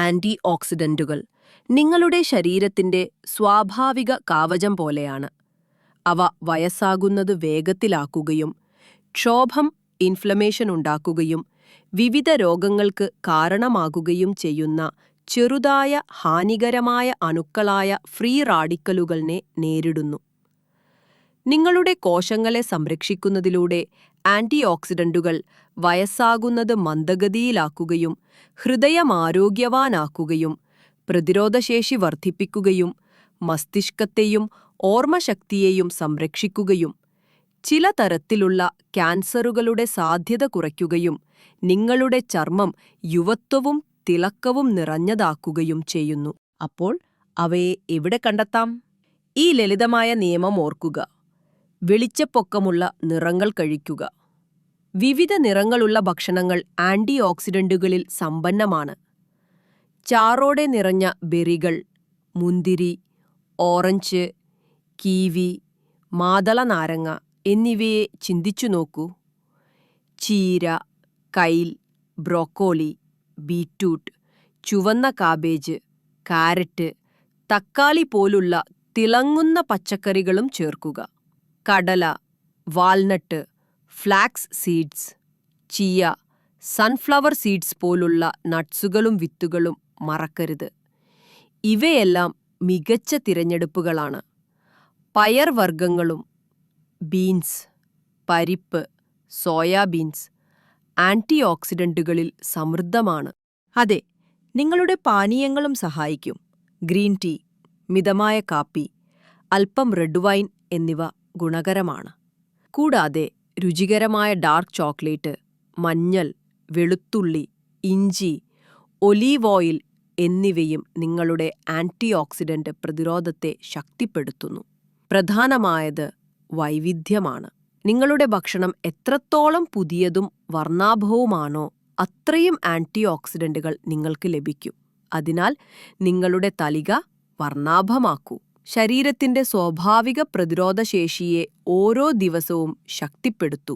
Anti ഓക്സിഡന്റുകൾ നിങ്ങളുടെ ശരീരത്തിന്റെ സ്വാഭാവിക കാവചം പോലെയാണ്. അവ വയസ്സാകുന്നത് വേഗത്തിലാക്കുകയും ക്ഷോഭം ഇൻഫ്ലമേഷൻ ഉണ്ടാക്കുകയും വിവിധ രോഗങ്ങൾക്ക് കാരണമാകുകയും ചെയ്യുന്ന ചെറുതായ ഹാനികരമായ അണുക്കളായ ഫ്രീ റാഡിക്കലുകളെ നേരിടുന്നു. നിങ്ങളുടെ കോശങ്ങളെ സംരക്ഷിക്കുന്നതിലൂടെ ആന്റിഓക്സിഡന്റുകൾ വയസ്സാകുന്നത് മന്ദഗതിയിലാക്കുകയും ഹൃദയമാരോഗ്യവാനാക്കുകയും പ്രതിരോധശേഷി വർദ്ധിപ്പിക്കുകയും മസ്തിഷ്കത്തെയും ഓർമ്മശക്തിയെയും സംരക്ഷിക്കുകയും ചില തരത്തിലുള്ള ക്യാൻസറുകളുടെ സാധ്യത കുറയ്ക്കുകയും നിങ്ങളുടെ ചർമ്മം യുവത്വവും തിളക്കവും നിറഞ്ഞതാക്കുകയും ചെയ്യുന്നു. അപ്പോൾ അവയെ എവിടെ കണ്ടെത്താം? ഈ ലളിതമായ നിയമം ഓർക്കുക. വെളിച്ചപ്പൊക്കമുള്ള നിറങ്ങൾ കഴിക്കുക. വിവിധ നിറങ്ങളുള്ള ഭക്ഷണങ്ങൾ ആന്റി ഓക്സിഡന്റുകളിൽ സമ്പന്നമാണ്. ചാറോടെ നിറഞ്ഞ ബെറികൾ മുന്തിരി ഓറഞ്ച് കീവി മാതള നാരങ്ങ എന്നിവയെ ചിന്തിച്ചു നോക്കൂ. ചീര കൈൽ ബ്രോക്കോളി ബീറ്റ്റൂട്ട് ചുവന്ന കാബേജ് കാരറ്റ് തക്കാളി പോലുള്ള തിളങ്ങുന്ന പച്ചക്കറികളും ചേർക്കുക. കടല walnut flax seeds chia sunflower seeds പോലുള്ള നട്ട്സുകളും വിത്തുകളും മറക്കരുത്. ഇവയെല്ലാം മികച്ച തിരഞ്ഞെടുപ്പുകളാണ്. പയർവർഗങ്ങളും ബീൻസ് പരിപ്പ് സോയാബീൻസ് ആന്റി ഓക്സിഡന്റുകളിൽ സമൃദ്ധമാണ്. അതെ നിങ്ങളുടെ പാനീയങ്ങളും സഹായിക്കും. ഗ്രീൻ ടീ മിതമായ കാപ്പി അല്പം റെഡ് വൈൻ എന്നിവ ഗുണകരമാണ്. കൂടാതെ രുചികരമായ ഡാർക്ക് ചോക്ലേറ്റ് മഞ്ഞൾ വെളുത്തുള്ളി ഇഞ്ചി ഒലീവ് ഓയിൽ എന്നിവയും നിങ്ങളുടെ ആന്റി ഓക്സിഡന്റ് പ്രതിരോധത്തെ ശക്തിപ്പെടുത്തുന്നു. പ്രധാനമായത് വൈവിധ്യമാണ്. നിങ്ങളുടെ ഭക്ഷണം എത്രത്തോളം പുതിയതും വർണാഭവുമാണോ അത്രയും ആന്റി ഓക്സിഡന്റുകൾ നിങ്ങൾക്ക് ലഭിക്കും. അതിനാൽ നിങ്ങളുടെ തലിക വർണാഭമാക്കൂ. ശരീരത്തിന്റെ സ്വാഭാവിക പ്രതിരോധശേഷിയെ ഓരോ ദിവസവും ശക്തിപ്പെടുത്തൂ.